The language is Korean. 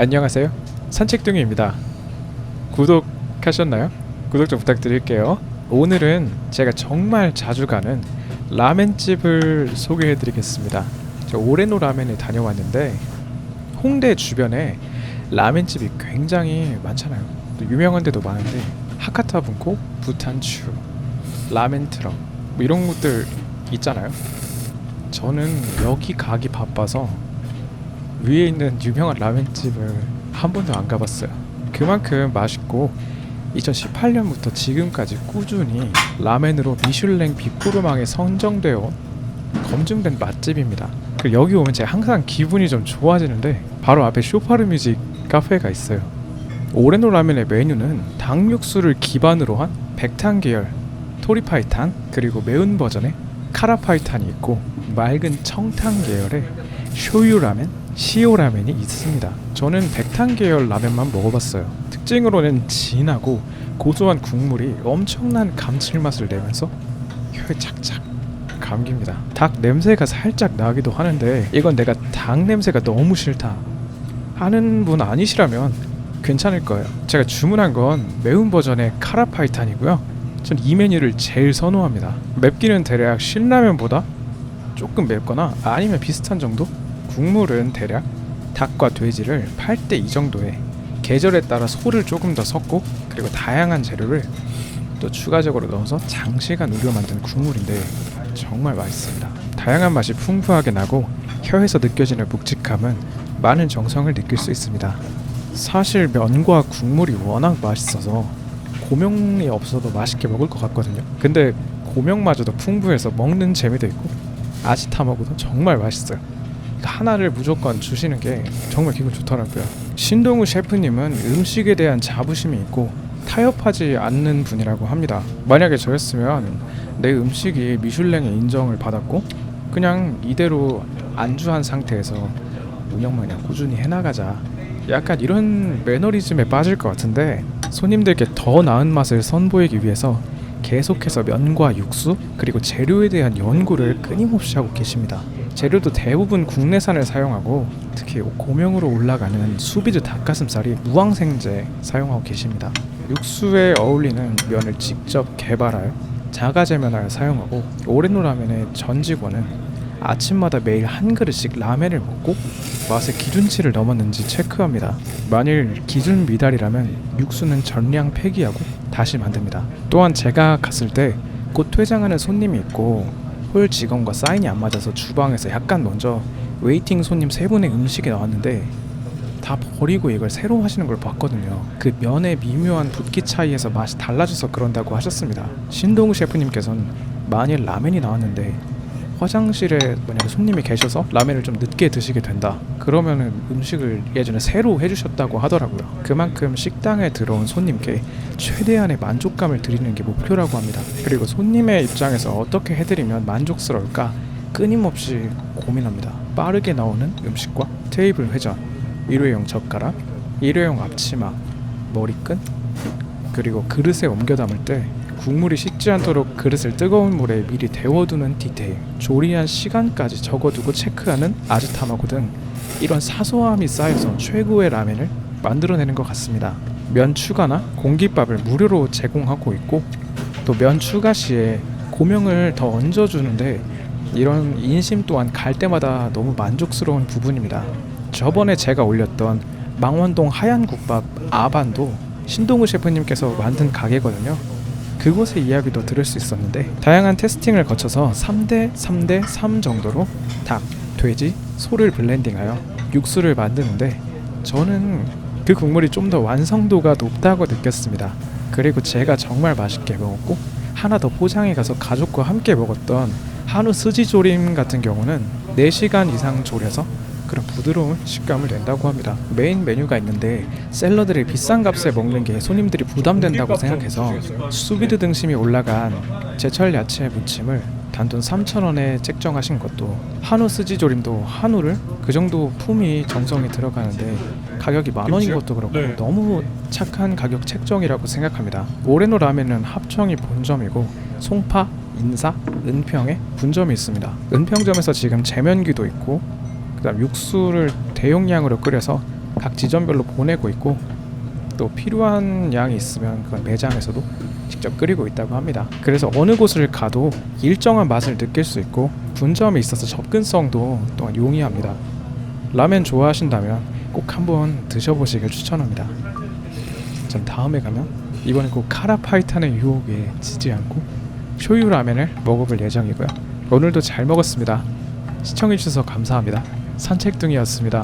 안녕하세요. 산책둥이입니다. 구독하셨나요? 구독 좀 부탁드릴게요. 오늘은 제가 정말 자주 가는 라멘집을 소개해드리겠습니다. 저 오레노 라멘에 다녀왔는데 홍대 주변에 라멘집이 굉장히 많잖아요. 또 유명한 데도 많은데 하카타 분코, 부탄추, 라멘 트럭 뭐 이런 곳들 있잖아요. 저는 여기 가기 바빠서 위에 있는 유명한 라멘집을 한 번도 안 가봤어요. 그만큼 맛있고 2018년부터 지금까지 꾸준히 라멘으로 미슐랭 비포르망에 선정되어 온 검증된 맛집입니다. 그 여기 오면 제가 항상 기분이 좀 좋아지는데 바로 앞에 쇼파르 뮤직 카페가 있어요. 오레노 라멘의 메뉴는 닭육수를 기반으로 한 백탄 계열 토리파이탄 그리고 매운 버전의 카라파이탄이 있고 맑은 청탕 계열의 쇼유 라멘, 시오 라멘이 있습니다. 저는 백탄 계열 라멘만 먹어봤어요. 특징으로는 진하고 고소한 국물이 엄청난 감칠맛을 내면서 혀에 착착 감깁니다. 닭 냄새가 살짝 나기도 하는데 이건 내가 닭 냄새가 너무 싫다 하는 분 아니시라면 괜찮을 거예요. 제가 주문한 건 매운 버전의 카라파이탄이고요. 전 이 메뉴를 제일 선호합니다. 맵기는 대략 신라면보다 조금 맵거나 아니면 비슷한 정도? 국물은 대략 닭과 돼지를 8대 2 정도에 계절에 따라 소를 조금 더 섞고 그리고 다양한 재료를 또 추가적으로 넣어서 장시간 우려 만든 국물인데 정말 맛있습니다. 다양한 맛이 풍부하게 나고 혀에서 느껴지는 묵직함은 많은 정성을 느낄 수 있습니다. 사실 면과 국물이 워낙 맛있어서 고명이 없어도 맛있게 먹을 것 같거든요. 근데 고명마저도 풍부해서 먹는 재미도 있고 아지타마고도 정말 맛있어요. 이거 하나를 무조건 주시는 게 정말 기분 좋더라고요. 신동우 셰프님은 음식에 대한 자부심이 있고 타협하지 않는 분이라고 합니다. 만약에 저였으면 내 음식이 미슐랭의 인정을 받았고 그냥 이대로 안주한 상태에서 운영만 그냥 꾸준히 해나가자. 약간 이런 매너리즘에 빠질 것 같은데 손님들께 더 나은 맛을 선보이기 위해서 계속해서 면과 육수 그리고 재료에 대한 연구를 끊임없이 하고 계십니다. 재료도 대부분 국내산을 사용하고 특히 고명으로 올라가는 수비드 닭가슴살이 무항생제 사용하고 계십니다. 육수에 어울리는 면을 직접 개발하여 자가제면하여 사용하고 오레노 라멘의 전 직원은 아침마다 매일 한 그릇씩 라멘을 먹고 맛의 기준치를 넘었는지 체크합니다. 만일 기준 미달이라면 육수는 전량 폐기하고 다시 만듭니다. 또한 제가 갔을 때 곧 퇴장하는 손님이 있고 홀 직원과 사인이 안 맞아서 주방에서 약간 먼저 웨이팅 손님 세 분의 음식이 나왔는데 다 버리고 이걸 새로 하시는 걸 봤거든요. 그 면의 미묘한 붓기 차이에서 맛이 달라져서 그런다고 하셨습니다. 신동우 셰프님께서는 만일 라면이 나왔는데 화장실에 만약에 손님이 계셔서 라면을 좀 늦게 드시게 된다. 그러면은 음식을 예전에 새로 해주셨다고 하더라고요. 그만큼 식당에 들어온 손님께 최대한의 만족감을 드리는 게 목표라고 합니다. 그리고 손님의 입장에서 어떻게 해드리면 만족스러울까 끊임없이 고민합니다. 빠르게 나오는 음식과 테이블 회전, 일회용 젓가락, 일회용 앞치마, 머리끈, 그리고 그릇에 옮겨 담을 때 국물이 식지 않도록 그릇을 뜨거운 물에 미리 데워두는 디테일, 조리한 시간까지 적어두고 체크하는 아즈타마고 등 이런 사소함이 쌓여서 최고의 라멘을 만들어내는 것 같습니다. 면 추가나 공깃밥을 무료로 제공하고 있고 또 면 추가 시에 고명을 더 얹어주는데 이런 인심 또한 갈 때마다 너무 만족스러운 부분입니다. 저번에 제가 올렸던 망원동 하얀 국밥 아반도 신동우 셰프님께서 만든 가게거든요. 그곳의 이야기도 들을 수 있었는데 다양한 테스팅을 거쳐서 3대 3대 3 정도로 닭, 돼지, 소를 블렌딩하여 육수를 만드는데 저는 그 국물이 좀 더 완성도가 높다고 느꼈습니다. 그리고 제가 정말 맛있게 먹었고 하나 더 포장해 가서 가족과 함께 먹었던 한우 스지조림 같은 경우는 4시간 이상 졸여서 그런 부드러운 식감을 낸다고 합니다. 메인 메뉴가 있는데 샐러드를 비싼 값에 먹는 게 손님들이 부담된다고 생각해서 수비드 등심이 올라간 제철 야채 무침을 단돈 3,000원에 책정하신 것도 한우 스지조림도 한우를 그 정도 품이 정성이 들어가는데 가격이 만 원인 것도 그렇고 네. 너무 착한 가격 책정이라고 생각합니다. 오레노 라멘은 합정이 본점이고 송파, 인사, 은평에 분점이 있습니다. 은평점에서 지금 제면기도 있고 그다음 육수를 대용량으로 끓여서 각 지점별로 보내고 있고 또 필요한 양이 있으면 그건 매장에서도 직접 끓이고 있다고 합니다. 그래서 어느 곳을 가도 일정한 맛을 느낄 수 있고 분점에 있어서 접근성도 또한 용이합니다. 라면 좋아하신다면 꼭 한번 드셔보시길 추천합니다. 전 다음에 가면 이번엔 꼭 카라파이탄의 유혹에 지지 않고 쇼유 라면을 먹어볼 예정이고요. 오늘도 잘 먹었습니다. 시청해주셔서 감사합니다. 산책둥이었습니다.